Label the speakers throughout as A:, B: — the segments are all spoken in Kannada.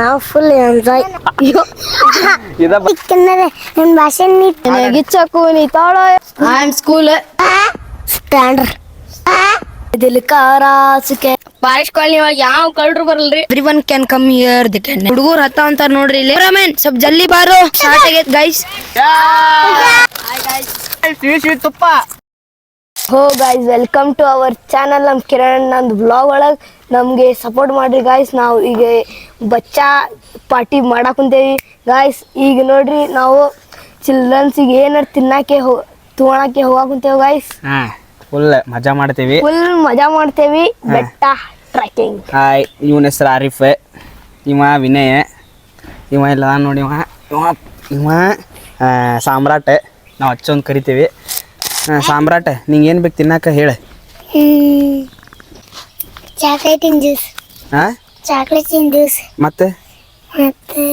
A: ನಾವು ಫುಲ್ ಎಂಜಾಯ್ ನನ್ನ ಭಾಷೆ ನೀ
B: ಗಿಚ್ಚಕು ನೀ ತಾಳ ಆ್ಯಂಡ್ ಸ್ಕೂಲ್
A: ಸ್ಟ್ಯಾಂಡರ್
B: ದಿಲ್ಕಾರಾಸಿಕೆ ಪಾರಿಶ್ ಕಾಲನಿ ಒಳಗೆ ಯಾವ ಕಳ್ರು ಬರಲ್ರಿ? Everyone can come here the can ಹುಡುಗರು ಹತ್ತ ಅಂತಾರ ನೋಡ್ರಿ ಇಲ್ಲಿ. ರಮೇನ್ ಸ್ವಲ್ಪ ಜಲ್ದಿ ಬಾರೋ. ಸ್ಟಾರ್ಟ್ ಆಗೈತೆ ಗೈಸ್
C: ಸಿಹಿ ಸಿಹಿ ತುಪ್ಪ.
B: ಹೋ guys welcome to our channel ನಮ್ಮ ಕಿರಣ್ ನಂದು ಬ್ಲಾಗ್ ಒಳಗೆ ನಮಗೆ ಸಪೋರ್ಟ್ ಮಾಡಿರಿ ಗಾಯ್ಸ್ ನಾವು ಈಗ ಬಚ್ಚಾ ಪಾರ್ಟಿ ಮಾಡಕ್ಕೆ ಕುಂತೇವಿ. ಗಾಯ್ಸ್ ಈಗ ನೋಡ್ರಿ ನಾವು ಚಿಲ್ಡ್ರನ್ಸಿಗೆ ಏನಾರು ತಿನ್ನಕ್ಕೆ ಹೋ ತೊಗೊಳಕ್ಕೆ ಹೋಗಾಕುಂತೇವೆ ಕುಂತೇವಿ ಗಾಯ್ಸ್
C: ಹಾ ಫುಲ್ ಮಜಾ ಮಾಡ್ತೀವಿ.
B: ಫುಲ್ ಮಜಾ ಮಾಡ್ತೇವಿ. ಬೆಟ್ಟ ಟ್ರೆಕ್ಕಿಂಗ್
C: ಹಾಯ್ ಇವನ ಹೆಸರು ಆರಿಫ್. ಇವ ವಿನಯ. ಇವ ಎಲ್ಲ ನೋಡಿ ಇವ. ಇವ ಇವ ಸಾಮ್ರಾಟ್. ನಾವು ಹಚ್ಚೊಂದು ಕರಿತೀವಿ. ಆ, ಸಾಮ್ರಾಟ ನಿಂಗೆ ಏನು ಬೇಕು ತಿನ್ನಕ್ಕೆ ಹೇಳು.
A: ಚಾಕ್ಲೇಟಿನ ಜ್ಯೂಸ್
C: ಹಾಂ
A: ಚಾಕ್ಲೇಟಿನ ಜ್ಯೂಸ್
C: ಮತ್ತೆ?
A: ಮತ್ತೆ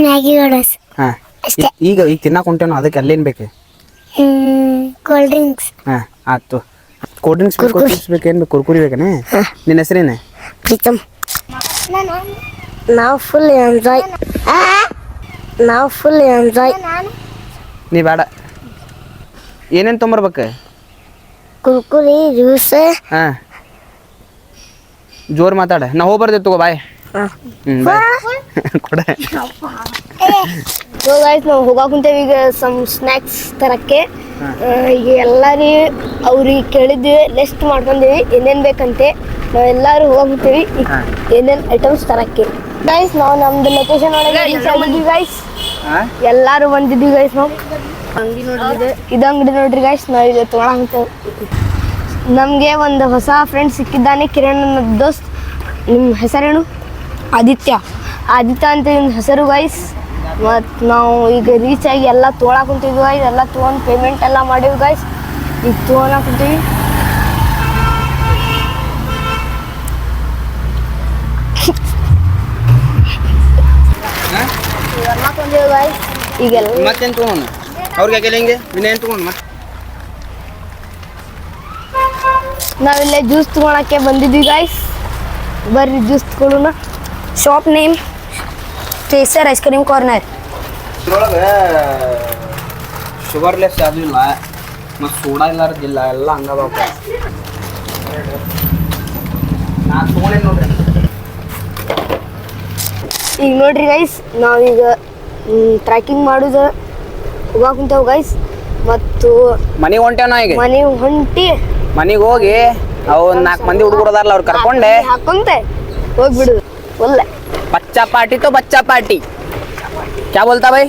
A: ಮ್ಯಾಗಿ ವಡಸ್
C: ಹಾಂ
A: ಅಷ್ಟೇ.
C: ಈಗ ಈಗ ತಿನ್ನಕ್ಕೆ ಹೊಂಟೇನೋ ಅದಕ್ಕೆ ಅಲ್ಲೇನು ಬೇಕು?
A: ಕೋಲ್ಡ್ ಡ್ರಿಂಕ್ಸ್
C: ಹಾಂ ಆಯ್ತು. ಕೋಲ್ಡ್ ಡ್ರಿಂಕ್ಸ್ ಬೇಕು ಡ್ರಿಂಕ್ಸ್ ಬೇಕು ಏನು ಬೇಕು? ಕುರ್ಕುರಿ ಬೇಕನೇ? ನಿನ್ನ ಹೆಸರೇನೆ?
A: ಪ್ರೀತಮ್. ನಾವು ಫುಲ್ ಎಂಜಾಯ್ ನಾವು ಫುಲ್ ಎಂಜಾಯ್
C: ನೀ ಬೇಡ. ಏನೇನು ತೊಂಬರ್ಬೇಕು?
A: ಕುರ್ಕುರಿ ಜ್ಯೂಸ್.
C: ಹಾಂ. ಜೋರು ಮಾತಾಡ. ನಾ ಹೋಗಿ ಬರ್ತೀವಿ ತಗೋ ಬಾಯ್. ಹ್ಞೂ ಬಾಯ್. ಕೊಡ.
B: ಸೊ ಗೈಸ್ ನಾವು ಹೋಗಾಕ್ ಕುಂತೇವಿ ಈಗ ಸಮ್ ಸ್ನ್ಯಾಕ್ಸ್ ತರಕ್ಕೆ. ಈಗ ಎಲ್ಲಾರಿ ಅವ್ರಿಗೆ ಕೇಳಿದ್ವಿ ಲಿಸ್ಟ್ ಮಾಡ್ಕೊಂಡೀವಿ ಏನೇನ್ ಬೇಕಂತೆ. ನಾವು ಎಲ್ಲಾರು ಹೋಗ್ತೀವಿ ಕುಂತೇವಿ ಏನೇನ್ ಐಟಮ್ಸ್ ತರಕ್ಕೆ. ಗೈಸ್ ನಾವು ನಮ್ದು ಲೊಕೇಶನ್ ಒಳಗೆ ಗೈಸ್
C: ಹಾಂ.
B: ಎಲ್ಲಾರು ಬಂದಿದ್ವಿ ಗೈಸ್ ನಾವು. ಅಂಗಡಿ ನೋಡ್ರಿ ಇದು. ಅಂಗಡಿ ನೋಡ್ರಿ ಗಾಯ್ಸ್ ನಾವು ಇದು ತೊಗೊಳಂತೇವೆ ನಮಗೆ ಒಂದು ಹೊಸ ಫ್ರೆಂಡ್ ಸಿಕ್ಕಿದ್ದಾನೆ ಕಿರಣ್ ನನ್ನ ದೋಸ್ತ್. ನಿಮ್ಮ ಹೆಸರೇನು? ಆದಿತ್ಯ. ಆದಿತ್ಯ ಅಂತ ನಿಮ್ಮ ಹೆಸರು ಗಾಯ್ಸ್ ಮತ್ತು ನಾವು ಈಗ ರೀಚ್ ಆಗಿ ಎಲ್ಲ ತೊಗೊಳಕ್ ಕುಂತೀವಿ ಗಾಯ್ ಎಲ್ಲ ತೊಗೊಂಡು ಪೇಮೆಂಟ್ ಎಲ್ಲ ಮಾಡೀವಿ ಗಾಯ್ಸ್ ಈಗ ತೊಗೊಳಕ್ ಕುಂತೀವಿ. ಈಗೆಲ್ಲ
C: ಮತ್ತೇನು ತೊಗೊಂಡು ಅವ್ರಿಗೆ ಹಾಕಿಲ್ಲ ಹಿಂಗೆ? ಇನ್ನೇನು ತೊಗೊಂಡು ಮತ್ತೆ
B: ನಾವಿಲ್ಲೇ ಜ್ಯೂಸ್ ತಗೊಳಕ್ಕೆ ಬಂದಿದ್ವಿ ಗಾಯ್ಸ್ ಬರ್ರಿ ಜ್ಯೂಸ್ ತಗೊಳ್ಳೋಣ shop name Kesar ice cream corner
C: ಇದ್ರೊಳಗೆ ಶುಗರ್ಲೆಸ್ ಅದು ಇಲ್ಲ. ಮತ್ತು ಸೋಡಾ ಇಲ್ಲಾರದಿಲ್ಲ ಎಲ್ಲ ಹಂಗದಾವ ನಾ ತೊಗೊಂಡೇನು ನೋಡ್ರಿ.
B: ಈಗ ನೋಡ್ರಿ ಗೈಸ್ ನಾವೀಗ ಟ್ರ್ಯಾಕಿಂಗ್ ಮಾಡೋದು. ಹೋಗಾಕ್ ಕುಂತೇವು ಗೈಸ್ ಮತ್ತು
C: ಮನೆಗೆ ಹೊಂಟೇವ ಈಗ?
B: ಮನೆ ಹೊಂಟಿ
C: ಮನೆಗೆ ಹೋಗಿ ಅವು ಒಂದು ನಾಲ್ಕು ಮಂದಿ ಹುಡುಗರು ಅದಾರಲ್ಲ ಅವ್ರು ಕರ್ಕೊಂಡೆ.
B: ಹಾಕೊಂತೆ. ಹೋಗ್ಬಿಡುದು ಒಳ್ಳೆ
C: ಬಚ್ಚಾ ಪಾರ್ಟಿ ತೋ ಬಚ್ಚಾ ಪಾರ್ಟಿ. ಕ್ಯಾ ಬೋಲ್ತಾ ಬೈ?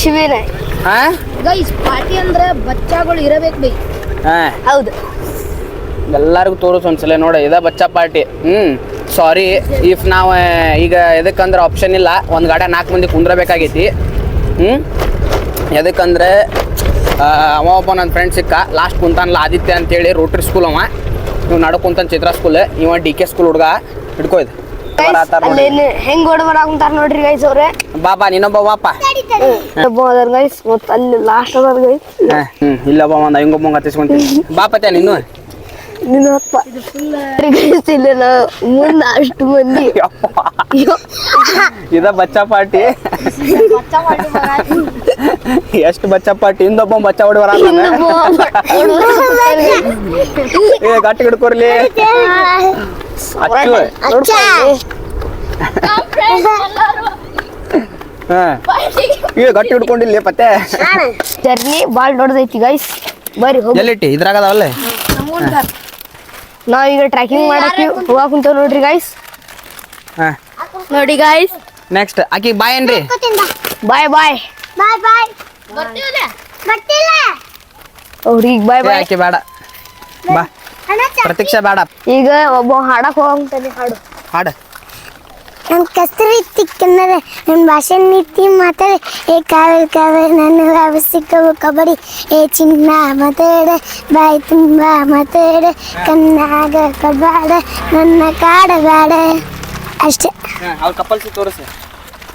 B: ಶಿವೇನೆ
C: ಹಾಂ?
B: ಗೈಸ್ ಪಾರ್ಟಿ ಅಂದ್ರೆ ಬಚ್ಚಾಗಳು ಇರಬೇಕು ಬೈ.
C: ಹಾಂ.
B: ಹೌದು.
C: ಎಲ್ಲರಿಗೂ ತೋರಿಸ್ ಒಂದ್ಸಲ ನೋಡ ಇದ ಬಚ್ಚಾ ಪಾರ್ಟಿ. ಹ್ಮ್ ಸಾರಿ ಇಫ್ ನಾವು ಈಗ ಎದಕ್ಕಂದ್ರ ಆಪ್ಷನ್ ಇಲ್ಲ. ಒಂದು ಗಾಡಿ ನಾಲ್ಕು ಮಂದಿ ಕುಂದ್ರಬೇಕಾಗೈತಿ. ಹ್ಞೂ ಎದಕ್ಕಂದ್ರೆ ಅವ ಒಬ್ಬ ನನ್ನ ಫ್ರೆಂಡ್ ಸಿಕ್ಕ. ಲಾಸ್ಟ್ ಕುಂತಾನಲ್ಲ ಆದಿತ್ಯ ಅಂತೇಳಿ ರೋಟ್ರಿ ಸ್ಕೂಲ್ ಅವ. ಇವ್ ನಡು ಕುಂತಾನ ಚಿತ್ರ ಸ್ಕೂಲ್ ಇವ ಡಿ ಕೆ ಸ್ಕೂಲ್ ಹುಡುಗ. ಹಿಡ್ಕೊ ಇದು ಬರಾತಾರ ನೋಡಿ.
B: ಅಲ್ಲೇನು ಹೆಂಗ್ ಓಡ್ ಬರಾಕುಂತಾರ ನೋಡ್ರಿ ಗೈಸ್ ಅವ್ರೆ.
C: ಬಾಬಾ ನೀನೊಬ್ಬ ಬಾಪ.
B: ಅದಾರ ಗೈಸ್ ಮತ್ತು ಅಲ್ಲಿ ಲಾಸ್ಟ್ ಅದಾರ ಗೈಸ್
C: ಹ್ಞೂ ಇಲ್ಲೊಬ್ಬ ಒಂದು ಹಿಂಗೊಬ್ಬ ಹತ್ತಿಸ್ಕೊಂತೀನಿ. ಬಾಪತ್ಯ ನೀನು
B: ನಿನ್ನ ಅಪ್ಪ. ಇಲ್ಲ ಮುಂದೆ ಅಷ್ಟು ಮಂದಿ.
C: ಯಪ್ಪ. ಇದ ಬಚ್ಚಾ ಪಾರ್ಟಿ. ಎಷ್ಟು ಬಚ್ಚಾ ಪಾರ್ಟಿ? ಇಂದೊಬ್ಬ ಬಚ್ಚಾ ಹೊಡಿ ಬರ ಏ ಗಟ್ಟಿ ಹಿಡ್ಕೊರ್ಲಿ ಏ ಗಟ್ಟಿ ಹಿಡ್ಕೊಂಡಿಲ್ಲ ಪತ್ತೆ.
B: ಜರ್ನಿ ಭಾಳ ದೊಡ್ಡದೈತಿ ಗೈಸ್ ಬರ್ರಿ ಹೋಗಿ
C: ಎಲ್ಲಿಟ್ಟಿ? ಇದ್ರಾಗದವಲ್ಲೇ
B: ನಾವೀಗ ಟ್ರ್ಯಾಕಿಂಗ್ ಮಾಡಕ್ಕೆ ಹೋಗಾಕ್ ಕುಂತೇವ್ ನೋಡ್ರಿ ಗೈಸ್
C: ಹಾ.
B: ನೋಡಿ ಗೈಸ್
C: ನೆಕ್ಸ್ಟ್ ಆಕಿ ಬಾಯ್ ಏನ್ರಿ?
B: ಬಾಯ್ ಬಾಯ್
A: ಬಾಯ್ ಬಾಯ್ ಬರ್ತಿಲ್ಲ
B: ಅವ್ರಿಗೆ ಬಾಯ್ ಬಾಯ್
C: ಆಕಿ ಬೇಡ. ಬಾ. ಪ್ರತೀಕ್ಷಾ ಬೇಡ.
B: ಈಗ ಒಬ್ಬ ಹಾಡಕ್ ಹೋಗಂತಾನೆ ಹಾಡು.
C: ಹಾಡು.
A: ನನ್ನ ಕಸ್ತೂರಿ ತಿಕ್ಕಂದರೆ ನನ್ನ ಭಾಷೆ ನೀತಿ ಮಾತಾಡಿ ಏ ಕಾವಲ್ ಕಾವಲ್ ನನ್ನ ವ್ಯವಸ್ಥಿಕವು ಕಬಡ್ಡಿ ಏ ಚಿನ್ನ ಮಾತಾಡ ಬಾಯಿ ತುಂಬ ಮಾತಾಡ ಕಣ್ಣಾಗ ಕಬಾಡ ನನ್ನ ಕಾಡಬೇಡ ಅಷ್ಟೇ.
C: ಅವ್ರು ಕಪಲ್ಸ್ ತೋರಿಸಿ.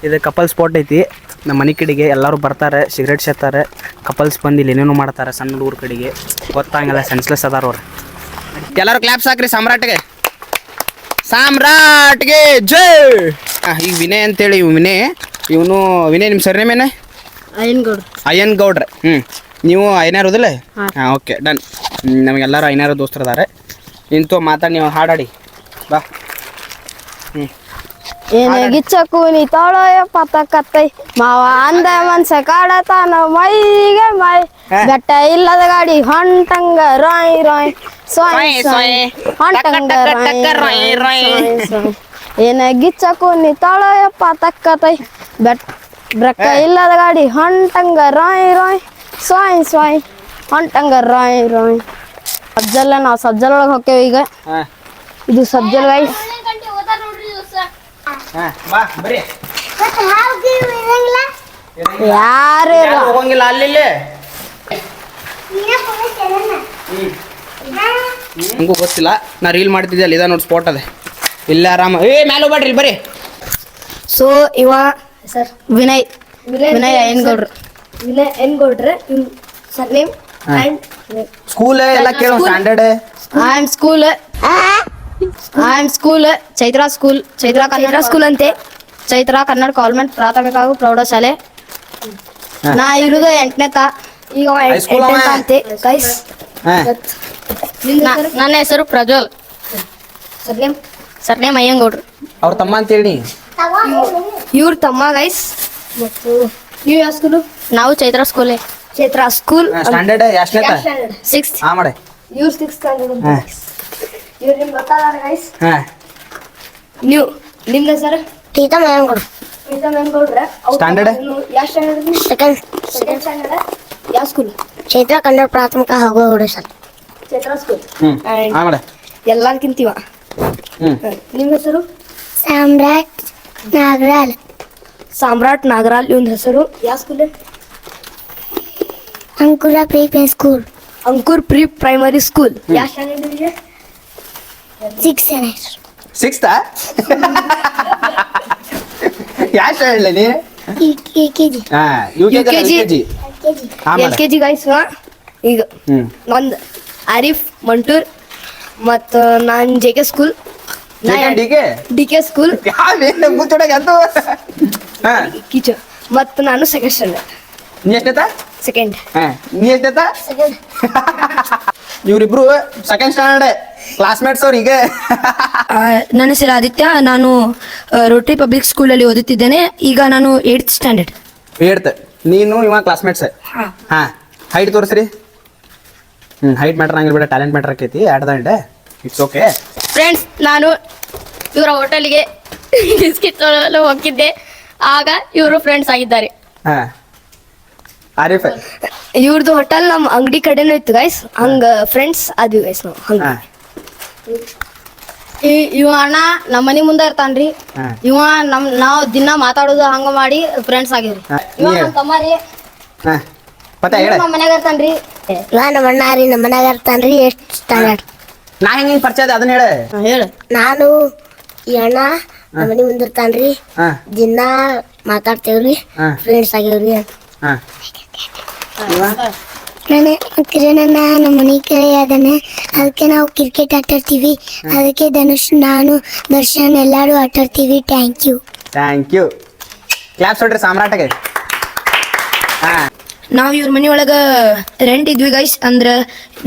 C: ಇದು ಕಪಲ್ ಸ್ಪಾಟ್ ಐತಿ. ನಮ್ಮ ಮನೆ ಕಡೆಗೆ ಎಲ್ಲರೂ ಬರ್ತಾರೆ ಸಿಗರೇಟ್ ಸೇತಾರೆ ಕಪಲ್ಸ್ ಬಂದು ಇಲ್ಲಿ ಏನೇನು ಮಾಡ್ತಾರೆ ಸಣ್ಣ ಹುಡುಗರ ಕಡೆಗೆ. ಗೊತ್ತಾಗಲ್ಲ ಸೆನ್ಸ್ಲೆಸ್ ಅದಾರ ಅವ್ರು. ಎಲ್ಲರೂ ಕ್ಲಾಪ್ಸ್ ಹಾಕ್ರಿ ಸಾಮ್ರಾಟ್ಗೆ. ಸಾಮ್ರಾಟ್ಗೆ ಜೈ! ಈಗ ವಿನಯ್ ಅಂತೇಳಿ ಇವ್ ವಿನಯ್ ಇವನು ವಿನಯ್ ನಿಮ್ಮ ಸರ್ನೇಮ್ ಏನ?
B: ಅಯ್ಯನ್ಗೌಡ್ರು
C: ಅಯ್ಯನ್ ಗೌಡ್ರೆ ಹ್ಞೂ ನೀವು ಐನಾರು ಹೋದಲ್ಲ ಹಾಂ ಓಕೆ ಡನ್. ನಮಗೆಲ್ಲರೂ ಐನಾರು ದೋಸ್ತರ ಅದಾರೆ ನಿಂತು ಮಾತಾಡಿ ನೀವು ಹಾಡಾಡಿ. ಬಾ.
B: ಏನಾಗಿಚ್ಚಕು ನೀ ಮಾವ ಅಂದ ಮನ್ಸ ಕಾಡತಾನ ಮೈಗೆ ಮೈ. ಬೆಟ್ಟ ಇಲ್ಲದ ಗಾಡಿ ಹೊಂಟಂಗ ರಾಯ್ ರಾಯ್ ಸೊಯ್
C: ಸೊಯ್.
B: ಹೊಂಟಂಗ ರಾಯ್
C: ರಾಯ್
B: ಏನ ಗಿಚ್ಚ ಕೂನಿ ತಳಯಪ್ಪ ತೊಳಯಪ್ಪ ತಕ್ಕತೈ ಬೆಟ್ ಬೆಟ್ಟ ಇಲ್ಲದ ಗಾಡಿ ಹೊಂಟಂಗ ರಾಯ್ ರಾಯ್ ಸೊಯ್ ಸೊಯ್. ಹೊಂಟಂಗ ರಾಯ್ ರಾಯ್. ಸಜ್ಜಲ್ಲ ನಾವ್ ಸಜ್ಜಲ್ ಒಳಗೆ ಹೋಗ್ತೇವೆ ಈಗ.
C: ಹಾಂ.
B: ಇದು ಸಜ್ಜಲ್ ಗೈಸ್ ಯಾರು
C: ಹೋಗಂಗಿಲ್ಲ ಅಲ್ಲಿ ಇಲ್ಲಿ
A: ನೀನೇ ಪೊಲೀಸ್ ಏನನ್ನ? ಹಾ?
C: ಗೊತ್ತಿಲ್ಲ. ನಾ ರೀಲ್ ಮಾಡ್ತಿದ್ದೆ ಅಲ್ಲಿ ಇದ ನೋಡಿ ಸ್ಪಾಟ್ ಅದೇ. ಇಲ್ಲ ಆರಾಮ ಏ ಮ್ಯಾಲೆ ಹೋಗ್ಬೇಡ್ರಿ ಬರೀ ಬರ್ರಿ.
B: ಸೊ ಇವ ಸರ್ ವಿನಯ್ ವಿನಯ್ ಅಯ್ಯನ್ಗೌಡ್ರು. ವಿನಯ್ ಅಯ್ಯನ್ಗೌಡ್ರೆ? Sir name. ಅಂಡ್
C: ಸ್ಕೂಲ್ ಎಲ್ಲ ಕೇಳೋ standard
B: I am school I am school Chaitra school Chaitra Kannada school ಅಂತೆ. ಚೈತ್ರಾ ಕನ್ನಡ ಕಾನ್ವೆಂಟ್ ಪ್ರಾಥಮಿಕ ಹಾಗೂ ಪ್ರೌಢಶಾಲೆ. ನಾ ಇರುದು ಎಂಟನೇ ತಾ. ಈಗ ಎಂಟನೇ
C: ಅವ?
B: ಅಂತೆ? ಗೈಸ್
C: ಹಾಂ.
B: ನನ್ನ ಹೆಸರು? ಪ್ರಜ್ವಲ್. ಸರ್ನೇಮ್? ಸರ್ ನೇಮ್ ಅಯ್ಯಂಗೌಡ್ರು.
C: ಅವ್ರ ತಮ್ಮ ಅಂತೇಳಿ.
A: ಹೇಳಿ
B: ಇವ್ರ ತಮ್ಮ ಗೈಸ್ ಮತ್ತು ನೀವು ಯಾವ ಸ್ಕೂಲು ನಾವು ಚೈತ್ರ ಸ್ಕೂಲೇ ಚೈತ್ರ ಸ್ಕೂಲ್
C: ಸ್ಟ್ಯಾಂಡರ್ಡ್ ಎಷ್ಟನೇತ
B: ಸಿಕ್ಸ್ತ್
C: ಹಾ ಮಾಡಿ.
B: ಇವ್ರು ಸಿಕ್ಸ್ ಸ್ಟ್ಯಾಂಡರ್ಡ್
C: ಹಾಂ.
B: ಇವ್ರು ನಿಮ್ಗೆ ಗೊತ್ತಾದಾರ ಗೈಸ್
C: ಹಾ.
B: ನೀವು ನಿಮ್ದು ಸರ್
A: ತೀತ ಮೇಯಂ ಕೊಡು
B: ಪ್ರೀತಮ್ ಅನ್ಕೊಳ್ರೆ
C: Standard?
B: ಯಾವ ಸ್ಟ್ಯಾಂಡರ್ಡ್
A: ಸೆಕೆಂಡ್
B: ಸೆಕೆಂಡ್ ಸ್ಟ್ಯಾಂಡರ್ಡ್ ಯಾವ ಸ್ಕೂಲ್
A: ಚೈತ್ರ ಕನ್ನಡ ಪ್ರಾಥಮಿಕ ಹಾಗೂ ಹುಡುಗ ಸರ್
B: ಚೈತ್ರ ಸ್ಕೂಲ್
C: ಹಾಂ
B: ಎಲ್ಲಾನ್ಕಿಂತೀವ ನಿಮ್ಮ ಹೆಸರು?
A: ಸಾಮ್ರಾಟ್ ನಾಗರಾಲ್.
B: ಸಾಮ್ರಾಟ್ ನಾಗರಾಲ್ ಇವನ್ ಹೆಸರು. ಯಾವ school
A: Ankura pre primary school.
B: Ankur pre primary school ಯಾವ ಶಾಲೆ
A: ಸಿಕ್ಸ್ ಸ್ಟ್ಯಾಂಡರ್ಡ್
C: ಸಿಕ್ಸ್ತಾ ಯಾವ
B: ಶಾಲೆ
C: U K G
A: U K.
C: G
B: L K G guys ಈಗ ನಂದ್ ಆರಿಫ್ ಮಂಟೂರ್ ಮತ್ತ ನಾನ್ J K school
C: D K?
B: D K school
C: Kichu ಮತ್ತ ಅದು ಹಾಂ.
B: ಕಿಚ ಮತ್ತು ನಾನು ಸೆಕೆಂಡ್ ಸ್ಟ್ಯಾಂಡರ್ಡ್
C: ನೀ ಎಷ್ಟೇತ?
B: ಸೆಕೆಂಡ್
C: ಹಾಂ. ನೀ ಎಷ್ಟೇತ?
A: ಸೆಕೆಂಡ್
C: ಇವ್ರಿಬ್ರು ಸೆಕೆಂಡ್ ಸ್ಟ್ಯಾಂಡರ್ಡ್ ಕ್ಲಾಸ್ಮೇಟ್ಸ್ ಅವ್ರು ಈಗ
D: ನನ್ನ ಹೆಸರು ಆದಿತ್ಯ. ನಾನು ರೋಟರಿ ಪಬ್ಲಿಕ್ ಸ್ಕೂಲಲ್ಲಿ ಓದುತ್ತಿದ್ದೇನೆ. ಈಗ ನಾನು ಏಯ್ತ್ ಸ್ಟ್ಯಾಂಡರ್ಡ್
C: ಹೇಳ್ತ. ನೀನು ಇವ ಕ್ಲಾಸ್ಮೇಟ್ಸ್ ಹಾಂ. ಹೈಟ್ ತೋರಿಸ್ರಿ. ಹ್ಞೂ ಹೈಟ್ ಮ್ಯಾಟರ್ ಹಂಗಿಲ್ಲ ಬಿಡ ಟ್ಯಾಲೆಂಟ್ ಮ್ಯಾಟರ್ ಆಕೈತಿ at the end it's okay
B: friends ನಾನು ಇವರ ಹೋಟೆಲ್ಗೆ ಬಿಸ್ಕಿಟ್ ತೊಗೊಳ್ಳಲು ಹೋಗಿದ್ದೆ. ಆಗ ಇವರು ಫ್ರೆಂಡ್ಸ್ ಆಗಿದ್ದಾರೆ.
C: ಹಾಂ. ಆರಿಫ್
B: ಇವ್ರದ್ದು ಹೋಟೆಲ್ ನಮ್ಮ ಅಂಗಡಿ ಕಡೆನೂ ಇತ್ತು ಗೈಸ್ ಹಂಗ ಫ್ರೆಂಡ್ಸ್ ಆದ್ವಿ ಗೈಸ್ ನಾವು. ಹಂಗ. ಈ ಇವ ಅಣ್ಣ ನಮ್ಮ ಮನಿ ಮುಂದೆ ಇರ್ತಾನ್ರಿ. ಇವ ನಮ್ ನಾವ್ ದಿನ ಮಾತಾಡೋದು ಹಂಗ ಮಾಡಿ ಫ್ರೆಂಡ್ಸ್ ಆಗಿವ್ರಿ. ಇವ
C: ನೀ
B: ನಮ್ಮ
C: ಹೇಳು.
B: ತಮ್ಮ ರೀ.
C: ಹಾಂ ಮತ್ತೆ ಹೇಳ.
B: ನಮ್ಮ ಮನ್ಯಾಗ ಇರ್ತಾನ್ರಿ.
A: ಇವ ನಮ್ಮ ಅಣ್ಣ ರೀ ನಮ್ಮ ಮನ್ಯಾಗ ಇರ್ತಾನ್ರಿ ಎಷ್ಟು ಸ್ಟ್ಯಾಂಡರ್ಡ್
C: ನಾ ಹೆಂಗ್ ಪರಿಚಯ ಅದ ಅದನ್ನ ಹೇಳ.
B: ಹೇಳ.
A: ನಾನು ಈ ಅಣ್ಣ ನಮ್ಮ ಮನಿ ಮುಂದೆ ಇರ್ತಾನ್ರಿ.
C: ಹಾಂ.
A: ದಿನ ಮಾತಾಡ್ತೇವ್ರಿ ಫ್ರೆಂಡ್ಸ್ ಆಗಿವ್ರಿ
C: ಹಾಂ.
A: ನಾನು ಕಿರಣ್ ಅಣ್ಣ ನಮ್ಮ ಮನೆ ಕಡೆ ಅದನ್ನೇ ಅದಕ್ಕೆ ನಾವು ಕ್ರಿಕೆಟ್ ಆಟಾಡ್ತೀವಿ. ಅದಕ್ಕೆ ಧನುಷ್ ನಾನು ದರ್ಶನ್ ಎಲ್ಲರೂ ಆಟಾಡ್ತೀವಿ. Thank you
C: thank you claps ಹೊಡ್ರಿ ಸಾಮ್ರಾಟಗೆ. ಹಾ.
D: ನಾವು ಇವ್ರ ಮನೆಯೊಳಗ ರೆಂಟ್ ಇದ್ವಿ ಗೈಸ್ ಅಂದ್ರ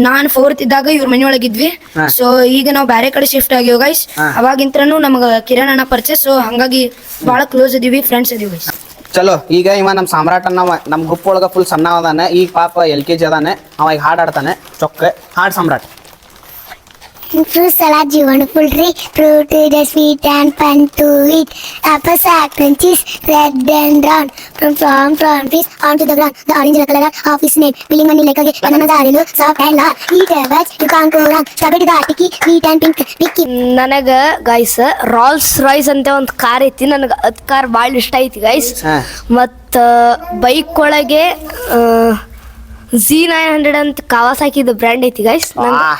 D: ನಾನ್ ಫೋರ್ತ್ ಇದ್ದಾಗ ಇವ್ರ ಮನೆಯೊಳಗ ಇದ್ವಿ. ಸೊ ಈಗ ನಾವು ಬ್ಯಾರೆ ಕಡೆ ಶಿಫ್ಟ್ ಆಗಿವ್ ಗೈಸ್. ಅವಾಗಿಂತ್ರನು ನಮಗ ಕಿರಣ ಅಣ್ಣ ಪರಿಚಯ ಸೊ ಹಂಗಾಗಿ ಬಹಳ ಕ್ಲೋಸ್ ಇದೀವಿ ಫ್ರೆಂಡ್ಸ್ ಇದೀವಿ guys.
C: ಚಲೋ, ಈಗ ಇವ ನಮ್ಮ ಸಾಮ್ರಾಟ್ ಅನ್ನವ ನಮ್ಮ ಗ್ರೂಪ್ ಒಳಗೆ ಫುಲ್ ಸಣ್ಣ ಅದಾನೆ, ಈಗ ಪಾಪ ಎಲ್ ಕೆ ಜಿ ಅದಾನೆ ಅವಾಗ ಈಗ ಹಾಡು ಆಡ್ತಾನೆ ಚೊಕ್ಕ ಹಾಡು ಸಾಮ್ರಾಟ್.
A: ಕಿಂಗ್ ಫ್ರೂಟ್ ಸಲಾಡ್ ಜೀವನ ಫುಲ್ ರೀ ಫ್ರೂಟ್ ಇದೆ sweet and fun to eat apple sack cheese red and brown from from from fees on to the ground the orange colour office name billing money ಲೆಕ್ಕಗೆ ಬಣ್ಣದ ಆರೆಂಜ್ ಸಾಫ್ಟ್ ಆ್ಯಂಡ್ ಲಾ ಈ table you can go round ಸಬಿಡಿ ದಾ ಟಿಕಿ ಸ್ವೀಟ್ ಆ್ಯಂಡ್ ಪಿಂಕ್ ಟಿಕಿ
B: ನನಗ ಗೈಸ್ ರಾಲ್ಸ್ ರಾಯ್ಸ್ ಅಂತ ಒಂದು ಕಾರ್ ಐತಿ. ನನಗ ಅದ್ ಕಾರ್ ಬಹಳ ಇಷ್ಟ ಐತಿ ಗೈಸ್ ಮತ್ತ ಬೈಕ್ ಒಳಗೆ ಅಹ್ ಝಿ ನೈನ್ ಹಂಡ್ರೆಡ್ ಅಂತ ಕಾವಾಸಾಕಿದ ಬ್ರ್ಯಾಂಡ್ ಐತಿ ಗೈಸ್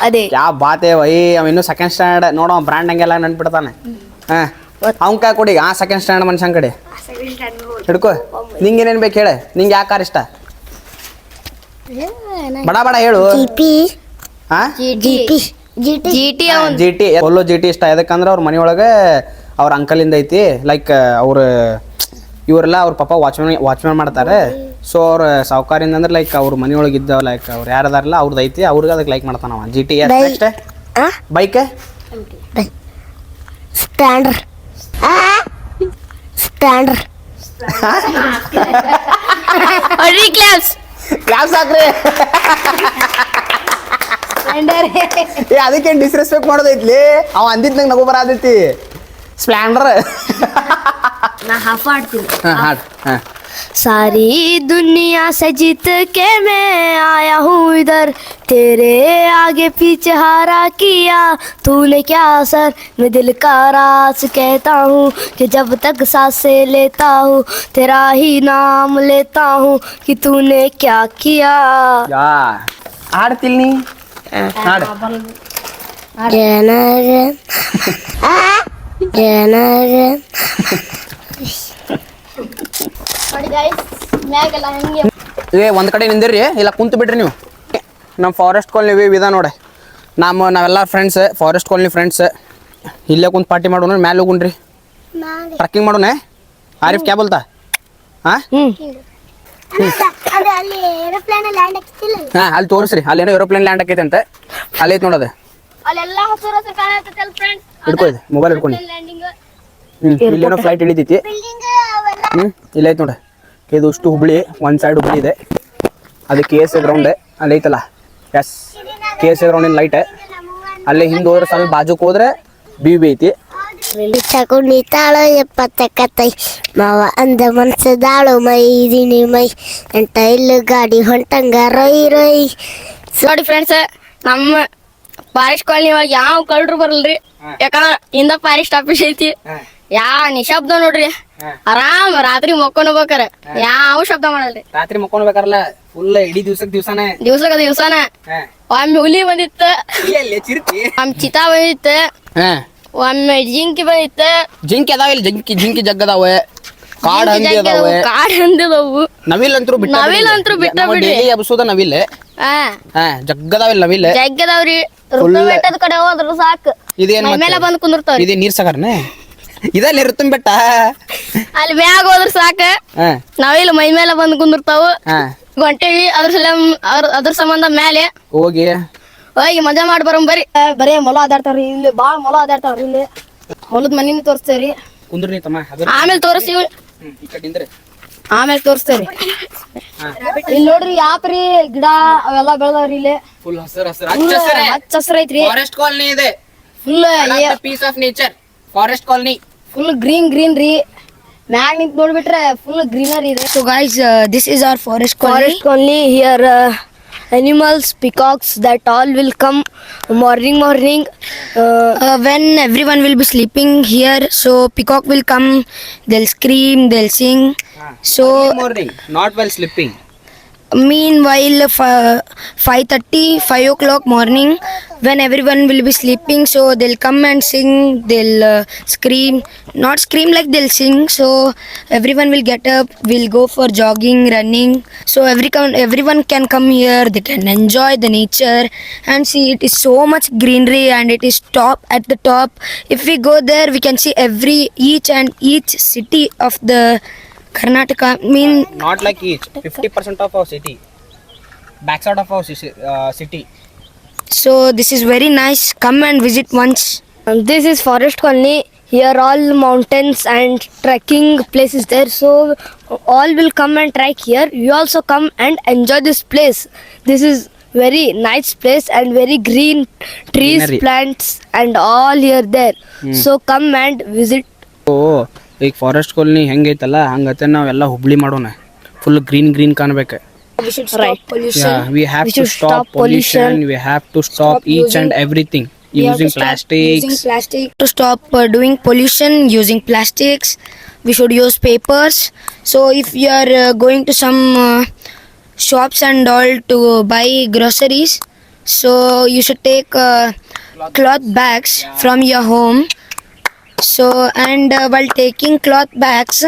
B: ಅದೇ.
C: ಯಾ ಬಾತೆ ವೈ ಅವ ಇನ್ನು ಸೆಕೆಂಡ್ ಸ್ಟ್ಯಾಂಡರ್ಡ್ ನೋಡೋ ಬ್ರ್ಯಾಂಡ್ ಹಂಗೆಲ್ಲ ನೆನ್ಪಿಡ್ತಾನೆ. ಹಾಂ. ಅವ್ನ ಕಾ ಕೊಡಿ ಆ ಸೆಕೆಂಡ್ ಸ್ಟ್ಯಾಂಡರ್ಡ್ ಮನುಷ್ಯನ ಕಡೆ. ಹಿಡ್ಕೋ. ನಿಂಗೆ ಏನೇನು ಬೇಕು ಹೇಳ. ನಿಂಗೆ ಯಾವ ಕಾರ್ ಇಷ್ಟ? ಬಡ ಬಡ ಹೇಳು. ಹಾಂ
A: GP GT
B: G
C: T GT ಒಲ್ಲೋ G T ಇಷ್ಟ. ಯಾಕಂದ್ರೆ ಅವ್ರ ಮನೆಯೊಳಗೆ ಅವ್ರ ಅಂಕಲಿಂದ ಐತಿ. ಲೈಕ್ ಅವ್ರ ಇವರೆಲ್ಲ ಅವ್ರ ಪಾಪ ವಾಚ್ಮನ್ ವಾಚ್ಮ್ಯಾನ್ ಮಾಡ್ತಾರೆ. ಸೊ ಅವ್ರ ಸಾವುಕಾರಿಂದ ಅಂದ್ರೆ ಲೈಕ್ ಅವ್ರ ಮನೆಯೊಳಗೆ ಇದ್ದ ಲೈಕ್ ಅವ್ರು ಯಾರದಾರಲ್ಲ ಅವ್ರದ್ದು ಐತಿ ಅವ್ರಿಗೆ ಅದಕ್ಕೆ ಲೈಕ್ ಮಾಡ್ತಾನವ ಜಿ ಟಿ ಎಸ್ ನೆಕ್ಸ್ಟ್
A: ಆ?
C: ಬೈಕ್
A: ಸ್ಟ್ಯಾಂಡರ್ ಸ್ಟ್ಯಾಂಡರ್
B: ಹೊಡ್ರಿ ಕ್ಲಾಸ್
C: ಕ್ಲಾಸ್ ಹಾಕ್ರಿ. ಏ ಅದಕ್ಕೆ ಡಿಸ್ರೆಸ್ಪೆಕ್ಟ್ ಮಾಡೋದೈತ್ಲಿ ಅವ ಅಂದಿದ್ ನಂಗೆ ನಗು ಬರಾದೈತಿ ಸ್ಪ್ಲ್ಯಾಂಡರ್
B: ನಾ ಹಾಫ್ ಆಡ್ತೀನಿ
C: ಹಾಂ ಹಾಡು. ಹಾಂ.
B: सारी दुनिया से जीत के मैं आया हूँ इधर तेरे आगे पीछे हारा किया तूने क्या असर मैं दिल का राज कहता हूँ कि जब तक सांसें लेता हूँ तेरा ही नाम लेता हूँ कि तूने क्या किया
C: ಯಾ ಹಾಡ್ತಿಲ್ ನೀ ಹಾಡು
A: ಜನರ
C: ಏ ಒಂದು ಕಡೆ ನಿಂದಿರ್ರಿ. ಇಲ್ಲ ಕುಂತು ಬಿಡ್ರಿ ನೀವು. ನಮ್ಮ ಫಾರೆಸ್ಟ್ ಕಾಲೋನಿ ವಿಧ ಇದೆ ನೋಡಿ. ನಮ್ಮ ನಾವೆಲ್ಲ ಫ್ರೆಂಡ್ಸ್ ಫಾರೆಸ್ಟ್ ಕಾಲೋನಿ ಫ್ರೆಂಡ್ಸ್ ಇಲ್ಲೇ ಕುಂತು ಪಾರ್ಟಿ ಮಾಡೋಣ ಮ್ಯಾಲ ಹೋಗುಣ್ರಿ. ಟ್ರಕ್ಕಿಂಗ್ ಮಾಡೋಣ ಆರಿಫ್ ಕ್ಯಾಬ್ ಬಲ್ತಾ ಹಾಂ? ಹಾಂ ಅಲ್ಲಿ ತೋರಿಸ್ರಿ. ಅಲ್ಲೇನೋ ಏರೋಪ್ಲೇನ್ ಲ್ಯಾಂಡ್ ಆಕೈತೆ ಅಂತ. ಅಲ್ಲಿ ಐತೆ ನೋಡೋದು.
B: ಅಲ್ಲೆಲ್ಲ ಹಸಿರು ಹಸಿರು ಫ್ರೆಂಡ್ಸ್
C: ಹಿಡ್ಕೊ ಮೊಬೈಲ್ ಹಿಡ್ಕೊಂಡು
B: ಲ್ಯಾಂಡಿಂಗ್
C: ಹ್ಞೂ ಇಲ್ಲೇನೋ ಫ್ಲೈಟ್ ಹಿಡಿತೈತಿ
A: ಬಿಲ್ಡಿಂಗ್ ಇಲ್ಲ
C: ಹ್ಞೂ ಇಲ್ಲೈತೆ ನೋಡಿ ಇದು ಅಷ್ಟು ಹುಬ್ಳಿ ಒಂದು ಸೈಡ್ ಹುಬ್ಳಿ ಇದೆ. ಅದು ಕೆ ಎಸ್ ಗ್ರೌಂಡ್ ಅಲ್ಲಿ ಐತಲ್ಲ? ಎಸ್ ಕೆ ಎಸ್ ಗ್ರೌಂಡಿನ ಲೈಟ್ ಅಲ್ಲಿ ಹಿಂದೆ ಹೋದ್ರೆ ಸ್ವಲ್ಪ ಬಾಜುಕ್ ಹೋದ್ರೆ ಬಿ ಬಿ ಐತಿ.
A: ತಗೊಂಡು ತಾಳು ಎಪ್ಪತ್ತಕ್ಕತ್ತೈ. ಮಾವ ಅಂದ ಮನ್ಸದಾಳು ಮೈ ಇದೀನಿ ಮೈ. ಎಂಟ ಇಲ್ಲು ಗಾಡಿ ಹೊಂಟಂಗ ರೈ ರೈ.
B: ನೋಡಿ ಫ್ರೆಂಡ್ಸ್ ನಮ್ಮ ಫಾರೆಸ್ಟ್ ಕಾಲನಿ ಒಳಗೆ ಯಾವ ಕಳ್ರು ಬರಲ್ರಿ? ಯಾಕಂದ್ರ ಇಂದ ಫಾರೆಸ್ಟ್ ಆಫೀಸ್ ಐತಿ. ಯಾ ನಿಶಬ್ದ ನೋಡ್ರಿ. ಆರಾಮ್ ರಾತ್ರಿ ಮಕ್ಕೊಂಡ್ಬೇಕಾರ ಯಾವ ಶಬ್ದ ಮಾಡಲ್ರಿ.
C: ರಾತ್ರಿ ಮಕ್ಕೊಂಡ್ಬೇಕಾರಲ್ಲ ಫುಲ್ ಇಡೀ ದಿವ್ಸಕ್ ದಿವ್ಸಾನ.
B: ದಿವ್ಸಕ್ಕ ದಿವ್ಸಾನ? ಒಮ್ಮೆ ಹುಲಿ ಬಂದಿತ್ತ. ಒಮ್ಮೆ ಚಿತಾ ಬಂದಿತ್ತ.
C: ಹಾಂ.
B: ಒಮ್ಮೆ ಜಿಂಕಿ ಬಂದಿತ್ತ.
C: ಜಿಂಕಿ ಅದಾವ ಇಲ್ಲಿ? ಜಿಂಕಿ ಜಿಂಕಿ ಜಗ್ಗದಾವೆ. ಕಾಡ್ ಹಂದಿ ಅದಾವೆ.
B: ಕಾಡ್ ಹಂದಿದವು
C: ನವಿಲ್ ಅಂತೂ ಬಿಟ್ಟ
B: ನವಿಲ್ ಅಂತೂ ಬಿಟ್ಟ
C: ಬಿಡಿ ಎಬ್ಸೋದ ನವಿಲ್.
B: ಹಾ.
C: ಜಗ್ಗದಾವ ಜಗ್ಗದಾವಿಲ್ಲ ನವಿಲ್.
B: ಜಗ್ಗದಾವ್ರಿ. ಋತು ಬೆಟ್ಟದ ಕಡೆ ಹೋದ್ರು ಸಾಕು.
C: ಇದೇನ್
B: ಮೇಲೆ
C: ಬಂದು
B: ಬಂದ್ ಕುಂದಿರ್ತಾವ್ರಿ.
C: ಇದೇ ನೀರ್ ಸಾಗರ್ನೆ ಇದಲ್ಲಿ ಇರುತ್ತ ಬೆಟ್ಟ?
B: ಅಲ್ಲಿ ಮ್ಯಾಗ ಹೋದ್ರ ಸಾಕ. ನಾವಿಲ್ಲಿ ಮೈ ಮೇಲೆ ಬಂದ್ ಕುಂದಿರ್ತಾವು. ಹೊಂಟೇವಿ ಅದ್ರ ಸಲ ಅದ್ರ ಸಂಬಂಧ ಮೇಲೆ
C: ಹೋಗಿ.
B: ಹೋಗಿ ಮಜಾ ಮಾಡಿ ಬರೋಮ್ ಬರ್ರಿ. ಆ, ಬರೇ ಮೊಲ ಅದಾಡ್ತಾವ್ರಿ ಇಲ್ಲಿ ಬಾಳ ಮೊಲ ಅದಾಡ್ತಾವ್ರಿ ಇಲ್ಲಿ. ಹೊಲದ ಮನಿನ ತೋರಿಸ್ತೇವ್ರಿ.
C: ಕುಂದ್ರಿ ತಮ್ಮ
B: ಆಮೇಲೆ ತೋರಿಸ್ತೀವಿ. ಆಮೇಲೆ ತೋರಿಸ್ತೇವ್ರಿ. ಇಲ್ಲಿ ನೋಡ್ರಿ ಯಾಪ್ರಿ ಗಿಡ ಅವೆಲ್ಲ ಬೆಳೆದವ್ರಿ ಇಲ್ಲಿ.
C: ಫುಲ್ ಹಸಿರು ಹಸಿರು ಹಚ್ಚ ಹಸಿರೇ
B: ಐತ್ರಿ.
C: ಫಾರೆಸ್ಟ್ ಕಾಲನಿ ಇದೆ.
B: Full
C: peace of nature forest colony
B: full green green ರೀ ಮ್ಯಾಗ್ ನಿಂತ್ ನೋಡ್ಬಿಟ್ರೆ ಫುಲ್ ಗ್ರೀನರಿ ಇದೆ
D: So guys, uh, this is our forest colony.
B: forest only here uh, animals peacocks that all will come morning morning uh,
D: Uh, when everyone will be sleeping here, so peacock will come. They'll scream, they'll sing. So
C: morning not well sleeping
D: meanwhile, f- 5:30, 5 o'clock morning, when everyone will be sleeping, so they'll come and sing. They'll uh, scream, not scream like they'll sing. So everyone will get up. We'll go for jogging, running. So every everyone can come here. They can enjoy the nature and see. It is so much greenery and it is top at the top. If we go there, we can see every each and each city of the Karnataka mean
C: not like each 50% of our city. Backside of our uh, city.
D: So this is very nice. Come and visit once.
B: Um, this is forest colony. Here all mountains and trekking places there. So all will come and trek here. You also come and enjoy this place. This is very nice place and very green trees
C: Greenery.
B: plants and all here there. Mm. so come and visit.
C: Oh ಈಗ ಫಾರೆಸ್ಟ್ ಕಾಲನಿ ಹೆಂಗೈತಲ್ಲ ಹಂಗತ್ತೆ ನಾವೆಲ್ಲ ಹುಬ್ಳಿ ಮಾಡೋಣ full green green ಕಾಣ್ಬೇಕು
D: We should stop
B: Right.
D: pollution.
C: Yeah, we have
B: We
C: to
B: should
C: stop
B: stop
C: pollution.
B: pollution.
C: We have to stop,
D: Stop
C: each
D: using-
C: and everything.
D: We have
C: using
D: to stop
C: plastics.
D: Using plastic to stop uh, doing pollution using plastics. We should use papers. So if you are uh, going to some uh, shops and all to buy groceries, so you should take uh, cloth bags from your home. So and uh, while taking cloth bags,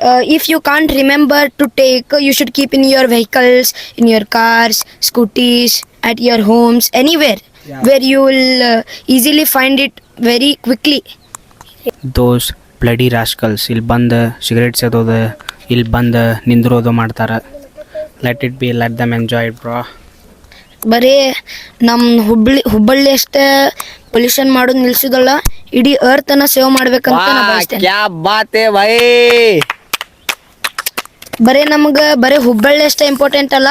D: uh, if you can't remember to take, you should keep in your vehicles, in your cars, scooties, at your homes, anywhere
C: Yeah.
D: where you will uh, easily find it very quickly.
C: Those bloody rascals ಇಲ್ಲಿ ಬಂದು ಸಿಗರೇಟ್ ಸೇದೋದು ಇಲ್ಲಿ ಬಂದು ನಿಂದ್ರೋದು ಮಾಡ್ತಾರೆ let it be let them enjoy bro ಬರೀ
D: ನಮ್ಮ ಹುಬ್ಬಳ್ಳಿ ಹುಬ್ಬಳ್ಳಿ ಅಷ್ಟೇ ಪೊಲ್ಯೂಷನ್ ಮಾಡೋದು ನಿಲ್ಸುದಲ್ಲ ಇಡೀ ಅರ್ಥನ ಸೇವ್ ಮಾಡ್ಬೇಕಂತ ನಾ ಬಯಸ್ತೇನೆ
C: ಭಾಯ್?
D: ಬರೀ ನಮ್ಗೆ ಬರೀ ಹುಬ್ಬಳ್ಳಿ ಅಷ್ಟೇ ಇಂಪಾರ್ಟೆಂಟ್ ಅಲ್ಲ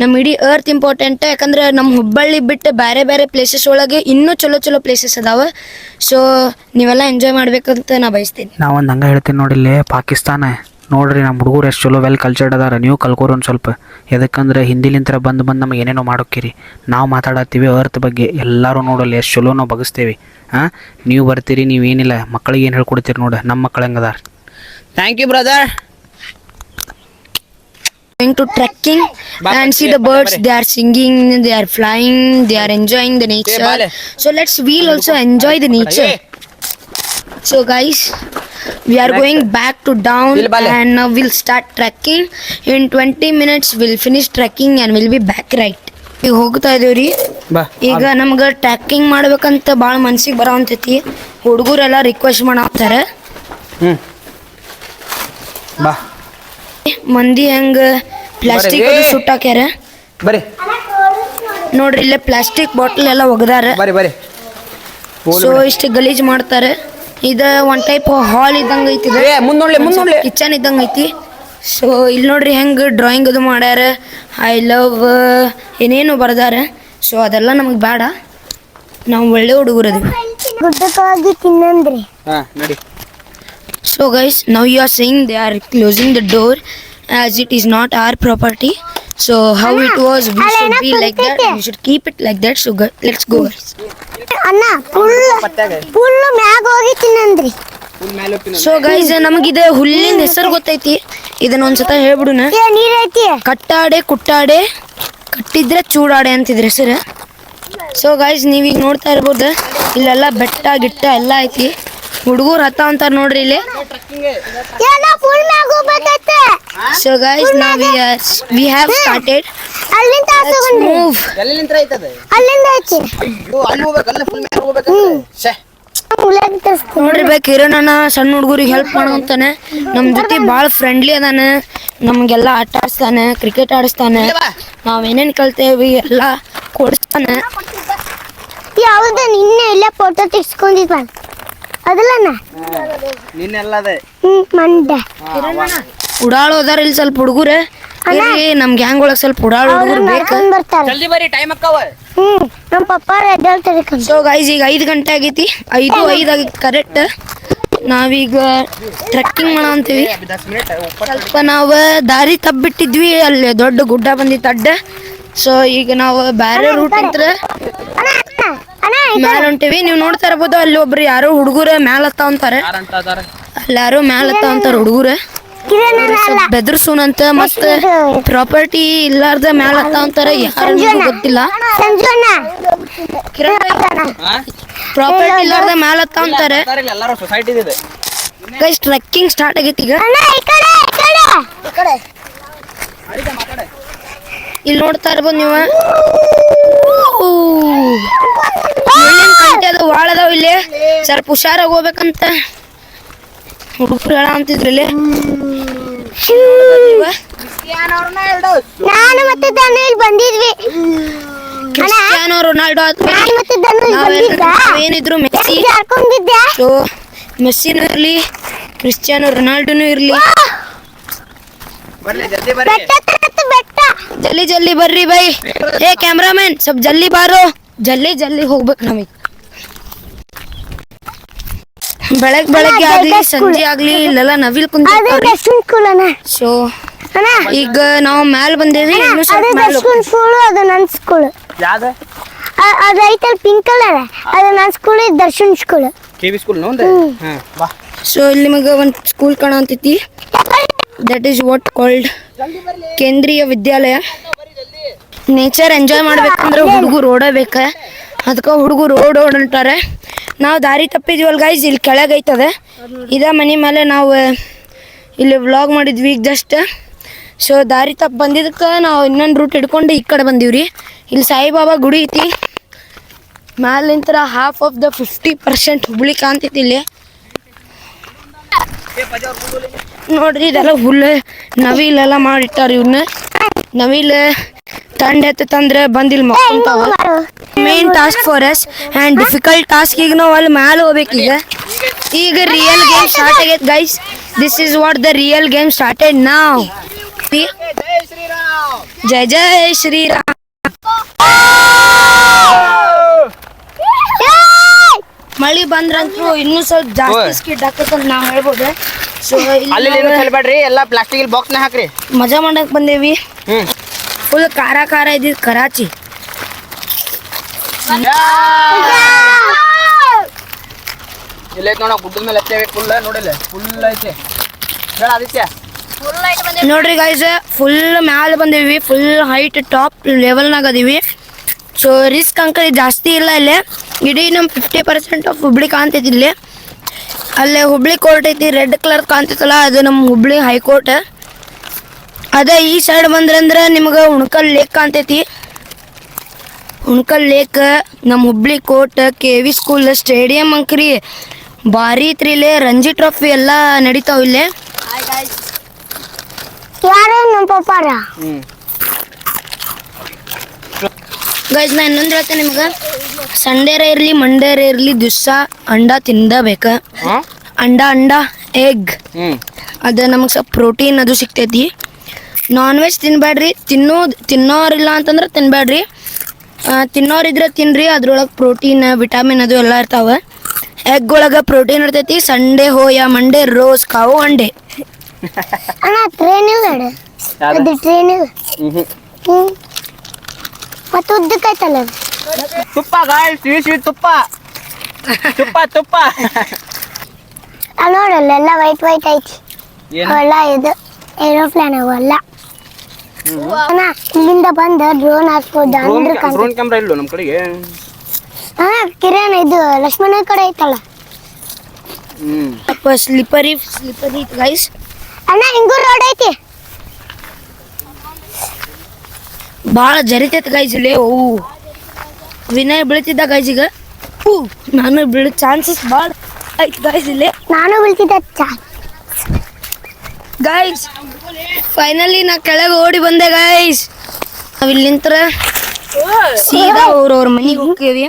D: ನಮ್ಮ ಇಡೀ ಅರ್ತ್ ಇಂಪಾರ್ಟೆಂಟ್ ಯಾಕಂದ್ರೆ ನಮ್ಮ ಹುಬ್ಬಳ್ಳಿ ಬಿಟ್ಟು ಬೇರೆ ಬೇರೆ ಪ್ಲೇಸಸ್ ಒಳಗೆ ಇನ್ನೂ ಚಲೋ ಚಲೋ ಪ್ಲೇಸಸ್ ಅದಾವ. ಸೊ ನೀವೆಲ್ಲ ಎಂಜಾಯ್ ಮಾಡ್ಬೇಕಂತ ನಾ ಬಯಸ್ತೀನಿ
C: ನಾ ಒಂದು ಹಂಗ ಹೇಳ್ತೀನಿ ನೋಡಿಲ್ಲಿ ಪಾಕಿಸ್ತಾನ. ನೋಡ್ರಿ ನಮ್ಮ ಹುಡುಗರು ಎಷ್ಟು ಚಲೋ ವೆಲ್ ಕಲ್ಚರ್ಡ್ ಅದಾರ. ನೀವು ಕಲ್ಕೋರಿ ಒಂದ್ ಸ್ವಲ್ಪ. ಎದಕ್ಕಂದ್ರೆ ಹಿಂದಿಲಿಂತ್ರ ಬಂದು ಬಂದು ನಮಗೆ ಏನೇನೋ ಮಾಡೋಕ್ಕಿರಿ ನಾವು ಮಾತಾಡತ್ತೀವಿ ಅರ್ತ್ ಬಗ್ಗೆ ಎಲ್ಲರೂ ನೋಡಲ್ಲ ಎಷ್ಟು ಚಲೋ ನಾವು ಬಗಸ್ತೇವೆ ಹಾಂ ನೀವು ಬರ್ತೀರಿ ನೀವು ಏನಿಲ್ಲ ಮಕ್ಕಳಿಗೆ ಏನು ಹೇಳ್ಕೊಡ್ತೀರಿ ನೋಡಿ ನಮ್ಮ ಮಕ್ಕಳು ಹೆಂಗದಾರ thank you brother
D: going to trekking and see the birds they are singing they are flying they are enjoying the nature so let's we'll also enjoy the nature so guys we are going back to down and now we'll start trekking. In 20 minutes we'll finish trekking and we'll be back right? ಈಗ ಹೋಗ್ತಾ ಇದೀವ್ರಿ ಈಗ ನಮ್ಗೆ ಟ್ರ್ಯಾಕಿಂಗ್ ಮಾಡ್ಬೇಕಂತ ಭಾಳ ಮನ್ಸಿಗೆ ಬರೋಂತೈತಿ. ಹುಡುಗರೆಲ್ಲ ರಿಕ್ವೆಸ್ಟ್ ಮಾಡಾಕ್ತಾರೆ. ಮಂದಿ ಹೆಂಗ ಪ್ಲಾಸ್ಟಿಕ್ ಸುಟ್ಟಾಕ್ಯಾರ
C: ಬರ್ರಿ.
D: ನೋಡ್ರಿ ಇಲ್ಲೇ ಪ್ಲಾಸ್ಟಿಕ್ ಬಾಟಲ್ ಎಲ್ಲ ಒಗದಾರ. ಸೊ ಇಷ್ಟು ಗಲೀಜ್ ಮಾಡ್ತಾರೆ. ಇದ ಒನ್ ಟೈಪ್ ಹಾಲ್ ಇದ್ದಂಗ ಐತಿ
C: ಏ ಮುಂದ್ ನೋಡ್ಲಿ ಮುಂದ್ ನೋಡ್ಲಿ
D: ಕಿಚನ್ ಇದ್ದಂಗ ಐತಿ. ಸೊ ಇಲ್ಲಿ ನೋಡ್ರಿ ಹೆಂಗ್ ಡ್ರಾಯಿಂಗ್ ಅದು ಮಾಡ್ಯಾರ. ಐ ಲವ್ ಏನೇನು ಬರ್ದಾರ. ಸೊ ಅದೆಲ್ಲ ನಮಗೆ ಬೇಡ ನಾವು ಒಳ್ಳೆ ಹುಡುಗರು ಅದೀವಿ.
A: ಗುಡ್ಡಕ್ಕೆ ಹೋಗಿ ತಿನ್ನಂದ್ರಿ.
C: ಹಾಂ ನಡಿ.
D: So guys now you are saying they are closing the door as it is not our property so how it was we should be like that we should keep it like that so let's go
A: ಅಣ್ಣ ಫುಲ್ ಫುಲ್ ಮ್ಯಾಗ ಹೋಗಿ ತಿನ್ನಂದ್ರಿ.
D: ಸೊ ಗೈಸ್ ನಮಗಿದ ಹುಲ್ಲಿನ ಹೆಸರು ಗೊತ್ತೈತಿ. ಇದನ್ನ ಒಂದ್ಸತ ಹೇಳ್ಬಿಡುನ
A: ಏ
D: ಕಟ್ಟಾಡೆ ಕುಟ್ಟಾಡೆ ಕಟ್ಟಿದ್ರೆ ಚೂಡಾಡೆ ಅಂತಿದ್ರ ಹೆಸರು. ಸೊ ಗೈಸ್ ನೀವೀಗ ನೋಡ್ತಾ ಇರ್ಬೋದು. ಇಲ್ಲೆಲ್ಲ ಬೆಟ್ಟ ಗಿಟ್ಟ ಎಲ್ಲ ಐತಿ. ಹುಡುಗರು ಹತ್ತ ಅಂತಾರ ನೋಡ್ರಿ ಇಲ್ಲಿ. ಸೊ ಗೈಸ್ ನಾವ್ ವಿ ಹ್ಯಾವ್ ಸ್ಟಾರ್ಟೆಡ್ ಮೂವ್
C: ಎಲ್ಲಿಂತ್ರ ಐತದ
A: ಅಲ್ಲಿಂದ ಐತಿ
C: ಅಲ್ಲಿ ಹೋಗ್ಬೇಕಲ್ಲ ಫುಲ್ ಮ್ಯಾಲ ಹೋಗ್ಬೇಕಂದ್ರೆ ಶೇ
A: ಉಳ್ಳಾಗ ತರಿಸ್ತೀನಿ.
D: ನೋಡ್ರಿ ಬೇಕ ಸಣ್ಣ ಹುಡುಗರಿಗೆ ಹೆಲ್ಪ್ ಮಾಡಂತಾನೆ. ನಮ್ ಜೊತೆ ಭಾಳ ಫ್ರೆಂಡ್ಲಿ ಅದಾನೆ. ನಮಗೆಲ್ಲ ಆಟ ಆಡಿಸ್ತಾನೆ ಕ್ರಿಕೆಟ್ ಆಡಿಸ್ತಾನೆ. ಏನೇನ್ ಕಲ್ತೇವಿ ಎಲ್ಲ ಕೊಡಿಸ್ತಾನೆ.
A: ಯಾವ್ದು ನಿನ್ನೆ ಇಲ್ಲ ಫೋಟೋ ತೆಗ್ಸ್ಕೊಂಡಿದ್ ಬಂದ್ ಅದಲ್ಲಣ್ಣ?
C: ನಿನ್ನೆಲ್ಲದೆ.
D: ಇಲ್ಲಿ ಸ್ವಲ್ಪ ಹುಡುಗರೆ. ನಮ್ ಗ್ಯಾಂಗ್ ಒಳಗ್ ಸ್ವಲ್ಪ ಉಡಾಳ ಹುಡುಗರು
C: ಜಲ್ದಿ ಬರ್ರಿ ಟೈಮ್ ಅಕ್ಕವ.
A: ಹ್ಮ್ ನಮ್ ಪಪ್ಪ ಎದ್ದೇಳ್ತಾರೆ ಕಣ್
D: ಸೊ ಗೈಸ್ ಈಗ ಐದು ಗಂಟೆ ಆಗೈತಿ. ಐದು ಐದು ಆಗೈತಿ ಕರೆಕ್ಟ್ ನಾವೀಗ ಟ್ರೆಕ್ಕಿಂಗ್ ಮಾಡೋ ಅಂತೀವಿ. ಸ್ವಲ್ಪ ನಾವು ದಾರಿ ತಬ್ಬಿಟ್ಟಿದ್ವಿ ಅಲ್ಲಿ ದೊಡ್ಡ ಗುಡ್ಡ ಬಂದಿತ್ತು ಅಡ್ಡ. ಸೊ ಈಗ ನಾವು ಬೇರೆ ರೂಟ್ ಅಂತ
A: ಅಣ್ಣ ಅಣ್ಣ ಅಣ್ಣ
D: ಮ್ಯಾಲ ಹೊಂಟಿವಿ. ನೀವು ನೋಡ್ತಾ ಇರ್ಬೋದು ಅಲ್ಲಿ ಒಬ್ರು ಯಾರೋ ಹುಡುಗರ ಮ್ಯಾಲ ಹತ್ತ ಅಂತಾರೆ. ಅಲ್ಲಿ ಯಾರೋ ಮ್ಯಾಲ ಹತ್ತ ಅಂತಾರ ಹುಡುಗರ.
A: ಬೆದರ್ಸೂನ್ ಅಂತ ಅಲ್ಲ
D: ಬೆದರ್ಸೂನಂತ ಮತ್ತೆ ಪ್ರಾಪರ್ಟಿ ಇಲ್ಲಾರ್ದ ಮ್ಯಾಲ ಹತ್ತ ಅಂತಾರ. ಯಾರ ಗೊತ್ತಿಲ್ಲ. ಪ್ರಾಪರ್ಟಿ ಇಲ್ಲಾರ್ದ ಮ್ಯಾಲ ಹತ್ತ ಅಂತಾರೆ.
C: ಇಲ್ಲ ಎಲ್ಲಾರು ಸೊಸೈಟಿ ಇದೆ.
D: ಗೈಸ್ ಟ್ರೆಕ್ಕಿಂಗ್ ಸ್ಟಾರ್ಟ್ ಆಗೈತಿ ಈಗ
A: ಅಣ್ಣ ಈ ಕಡೆ ಈ ಕಡೆ
D: ಇಲ್ಲಿ ನೋಡ್ತಾ ಇರ್ಬೋದು ನೀವು. ಕಂಟೆ ಅದು ಭಾಳ ಅದಾವ ಇಲ್ಲಿ. ಸ್ವಲ್ಪ ಹುಷಾರಾಗಿ ಹೋಗ್ಬೇಕಂತ. ಹುಡುಗರು ಹೇಳ ಅಂತಿದ್ರು ಇಲ್ಲಿ.
A: ನಾನು ಮತ್ತೆ ಧನು ಇಲ್ಲಿ ಬಂದಿದ್ವಿ
D: ಕ್ರಿಸ್ಟಿಯಾನೋ ರೊನಾಲ್ಡೋ ಏನಿದ್ರು ಮೆಸ್ಸಿ ಸೊ ಮೆಸ್ಸಿನೂ ಇರಲಿ ಕ್ರಿಸ್ಟಿಯಾನೋ ರೊನಾಲ್ಡೋನು ಇರಲಿ.
C: ಬರ್ಲಿ ಜಲ್ದಿ
D: ಜಲ್ದಿ ಬರ್ರಿ ಬೈ. ಏ ಕ್ಯಾಮ್ರಾಮನ್ ಸ್ವಲ್ಪ ಜಲ್ದಿ ಬಾರೋ. ಜಲ್ದಿ ಜಲ್ದಿ ಹೋಗ್ಬೇಕು ನಮಗ್. ಬೆಳಗ್ ಬೆಳಗ್ಗೆ ಆಗ್ಲಿ ಸಂಜೆ ಆಗ್ಲಿ ಇಲ್ಲೆಲ್ಲ ನವಿಲ್
A: ಕುಂತ
D: ಸೊ ಈಗ ನಾವು ಮ್ಯಾಲ ಬಂದೇವಿ ಇನ್ನು
A: ಅದು
D: ಸ್ವಲ್ಪ ಮ್ಯಾಲ
A: ದರ್ಶನ್ ಸ್ಕೂಲ್ ಅದು ನನ್ನ ಸ್ಕೂಲ್
C: ಯಾವ್ದ?
A: ಅದು ಐತಲ್ ಪಿಂಕ್ ಕಲರ್ ಅದು ನನ್ನ school Darshan
C: school K school ನೋಂದೆ ಹಾ ಬಾ.
D: ಸೊ ಇಲ್ಲಿ ನಿಮಗೆ ಒಂದು school ಕಾಣಂತೈತಿ. That is what called Kendriya Vidyalaya nature enjoy ಮಾಡ್ಬೇಕಂದ್ರೆ ಹುಡುಗರು ಓಡಬೇಕ? ಅದಕ್ಕೆ ಹುಡುಗರು ರೋಡ್ ಓಡಂಟಾರೆ ನಾವು ದಾರಿ ತಪ್ಪಿದ್ವಲ್ ಗೈಸ್ ಇಲ್ಲಿ ಕೆಳಗೆ ಐತದೆ ಇದ ಮನೆ ಮೇಲೆ ನಾವು ಇಲ್ಲಿ ವ್ಲಾಗ್ ಮಾಡಿದ್ವಿ ಈಗ ಜಸ್ಟ್ ಸೊ ದಾರಿ ತಪ್ಪು ಬಂದಿದ್ದಕ್ಕೆ ನಾವು ಇನ್ನೊಂದು ರೂಟ್ ಹಿಡ್ಕೊಂಡು ಈ ಕಡೆ ಬಂದೀವ್ರಿ. ಇಲ್ಲಿ ಸಾಯಿಬಾಬಾ ಗುಡಿ ಐತಿ. ಮ್ಯಾಲಿಂತರ half of the fifty percent Hubli ಕಾಣ್ತೈತಿ ಇಲ್ಲಿ. ನೋಡ್ರಿ ಇದೆಲ್ಲ ಹುಲ್ಲು. ನವಿಲೆಲ್ಲ ಮಾಡಿಟ್ಟಾರ ಇವನ್ನ ನವಿಲ್ ತಂಡ ಎತ್ತಂದ್ರೆ ಬಂದಿಲ್ಲ ಮಕ್ಕೊಂತಾವ main task for S and difficult task ಈಗ ನಾವು ಅಲ್ಲಿ ಮ್ಯಾಲೆ ಹೋಗ್ಬೇಕು ಈಗ. ಈಗ ರಿಯಲ್ ಗೇಮ್ ಸ್ಟಾರ್ಟ್ ಆಗೈತೆ guys this is what the real game started ನಾವ್ ಜೈ ಜೈ ಶ್ರೀರಾಮ್. ಮಳಿ ಬಂದ್ರಂತೂ ಇನ್ನೂ ಸ್ವಲ್ಪ ಜಾಸ್ತಿ ಸ್ಕಿಡ್ ಆಕತ್ತಂತ ನಾವ್ ಹೇಳ್ಬೋದು. ಸೊ
C: ಅಲ್ಲಿ ಏನು ಚೆಲ್ಬೇಡ್ರಿ ಎಲ್ಲ ಪ್ಲಾಸ್ಟಿಕ್ ಬಾಕ್ಸ್ನ ಹಾಕ್ರಿ.
D: ಮಜಾ ಮಾಡಕ್ ಬಂದೇವಿ.
C: ಹ್ಮ್.
D: ಫುಲ್ ಖಾರ ಖಾರ ಇದ್ದಿದ್ ಕರಾಚಿ.
C: ಇಲ್ಲೈತೆ ನೋಡ ಗುಡ್ಡದ ಮೇಲೆ ಹತ್ತೇವೆ ಫುಲ್ ನೋಡಿಲ್ಲ ಫುಲ್ ಐತೆ. ಹೇಳ ಆದಿತ್ಯ.
D: ನೋಡ್ರಿ ಗೈಸ್ ಫುಲ್ ಮ್ಯಾಲೆ ಬಂದೇವಿ ಫುಲ್ ಹೈಟ್ ಟಾಪ್ ಲೆವೆಲ್ನಾಗ ಅದೀವಿ. ಸೊ ರಿಸ್ಕ್ ಅಂಕಲ್ ಜಾಸ್ತಿ ಇಲ್ಲ ಇಲ್ಲಿ. ಇಡೀ ನಮ್ಮ ಫಿಫ್ಟಿ ಪರ್ಸೆಂಟ್ ಆಫ್ ಹುಬ್ಳಿ ಕಾಣ್ತೈತಿ ಇಲ್ಲಿ. ಅಲ್ಲೇ ಹುಬ್ಳಿ ಕೋರ್ಟ್ ಐತಿ ರೆಡ್ ಕಲರ್ ಕಾಣ್ತೈತಲ್ಲ ಅದು ನಮ್ಮ ಹುಬ್ಳಿ ಹೈಕೋರ್ಟ್ ಅದೇ ಈ ಸೈಡ್ ಬಂದ್ರಂದ್ರೆ ನಿಮ್ಗೆ ಉಣ್ಕಲ್ ಲೇಕ್ ಕಾಣ್ತೈತಿ. ಉಣ್ಕಲ್ ಲೇಕ್ ನಮ್ಮ Hubli court K V school stadium ಅಂಕ್ರಿ. ಭಾರಿ ಐತ್ರಿ ಇಲ್ಲಿ ರಂಜಿ ಟ್ರೋಫಿ ಎಲ್ಲ ನಡೀತಾವ ಇಲ್ಲಿ.
A: ಯಾರು ನಮ್ಮ ಪಪ್ಪಾರ?
D: ಗೈಸ್ ನಾ ಇನ್ನೊಂದು ಹೇಳ್ತೇನೆ ನಿಮಗೆ. ಸಂಡೇರ ಇರಲಿ ಮಂಡೇರ ಇರಲಿ ದಿವಸ ಅಂಡ ತಿಂದಬೇಕು.
C: ಹಾಂ?
D: ಅಂಡ ಅಂಡ ಎಗ್ ಅದ ನಮಗೆ ಸ್ವಲ್ಪ ಪ್ರೋಟೀನ್ ಅದು ಸಿಗ್ತೈತಿ. ನಾನ್ ವೆಜ್ ತಿನ್ಬೇಡ್ರಿ ತಿನ್ನೋ ತಿನ್ನೋರಿಲ್ಲ ಅಂತಂದ್ರೆ ತಿನ್ಬೇಡ್ರಿ ತಿನ್ನೋರಿದ್ರೆ ತಿನ್ರಿ ಅದ್ರೊಳಗೆ ಪ್ರೋಟೀನ್ ವಿಟಮಿನ್ ಅದು ಎಲ್ಲ ಇರ್ತಾವೆ. ಎಗ್ ಒಳಗೆ ಪ್ರೋಟೀನ್ ಇರ್ತೈತಿ. ಸಂಡೇ ಹೋಯ ಮಂಡೇ ರೋಸ್ ಕಾವು ಅಂಡೆ.
A: ಟ್ರೈನ್ ಅದು ಟ್ರೈನ್ ಇಲ್ಲ
C: ಹ್ಮ್ ಹ್ಮ್
A: ಹ್ಞೂ ಮತ್ತು ಉದ್ದಕ್ಕೈತಲ್ಲ
C: ತುಪ್ಪ ಗಾಳಿ ಸಿಹಿ ಸಿಹಿ ತುಪ್ಪ. ತುಪ್ಪ ತುಪ್ಪ.
A: ಅಲ್ಲಿ ನೋಡಲ್ಲ ಎಲ್ಲ ವೈಟ್ ವೈಟ್ ಐತಿ. ಹೊಲ ಇದು ಏರೋಪ್ಲೇನ್ ಅವೆಲ್ಲ ಅಣ್ಣ ಇಲ್ಲಿಂದ ಬಂದ ಡ್ರೋನ್ ಹಾಕ್ಬೋದು ಅಂದ್ರೆ
C: ಡ್ರೋನ್ ಕ್ಯಾಮ್ರಾ ಇಲ್ಲ ನಮ್ಮ ಕಡೆಗೆ?
A: ಹಾ ಕಿರಣ್ ಇದು ಲಕ್ಷ್ಮಣ ಕಡೆ ಐತಲ್ಲ?
C: ಹ್ಮ್.
D: ಸ್ಲಿಪರಿ ಸ್ಲಿಪರಿ ಗೈಸ್
A: ಅಣ್ಣ ಹಿಂಗೂ ರೋಡ್ ಐತಿ.
D: ಭಾಳ ಜರಿತೈತೆ ಗೈಸ್ ಇಲ್ಲಿ. ಓ ವಿನಯ್ ಬೀಳ್ತಿದ್ದ ಗೈಸ್ ಈಗ. ಹೂ ನಾನು ಬೀಳೋ ಚಾನ್ಸಸ್ ಭಾಳ ಐತೆ ಗೈಸ್ ಇಲ್ಲಿ.
A: ನಾನು ಬೀಳ್ತಿದ್ದೆ
D: ಗೈಸ್ ಫೈನಲಿ ನಾ ಕೆಳಗೆ ಓಡಿ ಬಂದೆ ಗೈಸ್ ನಾವ್ ಇಲ್ಲಿ ನಿಂತ್ರ ಸೀದಾ ಅವ್ರವ್ರ ಅವ್ರ ಮನೆಗೆ ಹೋಗ್ತೀವಿ.